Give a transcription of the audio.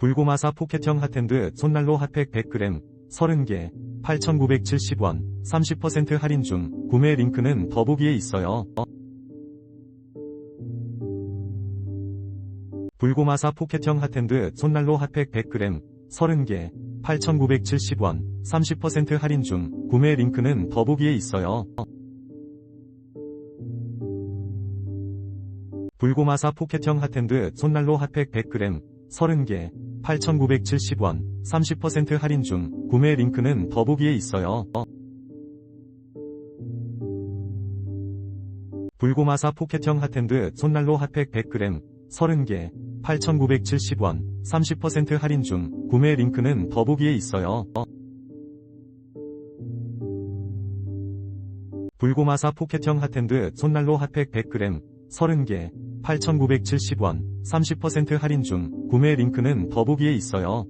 불고마사 포켓형 핫핸드 손난로 핫팩 100g 30개 8,970원 30% 할인 중 구매 링크는 더보기에 있어요. 불고마사 포켓형 핫핸드 손난로 핫팩 100g 30개 8,970원 30% 할인 중 구매 링크는 더보기에 있어요. 불고마사 포켓형 핫핸드 손난로 핫팩 100g 30개 8,970원 30% 할인 중 구매 링크는 더보기에 있어요. 불고마사 포켓형 핫핸드 손난로 핫팩 100g 30개 8,970원 30% 할인 중 구매 링크는 더보기에 있어요. 불고마사 포켓형 핫핸드 손난로 핫팩 100g 30개 8,970원 30% 할인 중 구매 링크는 더보기에 있어요.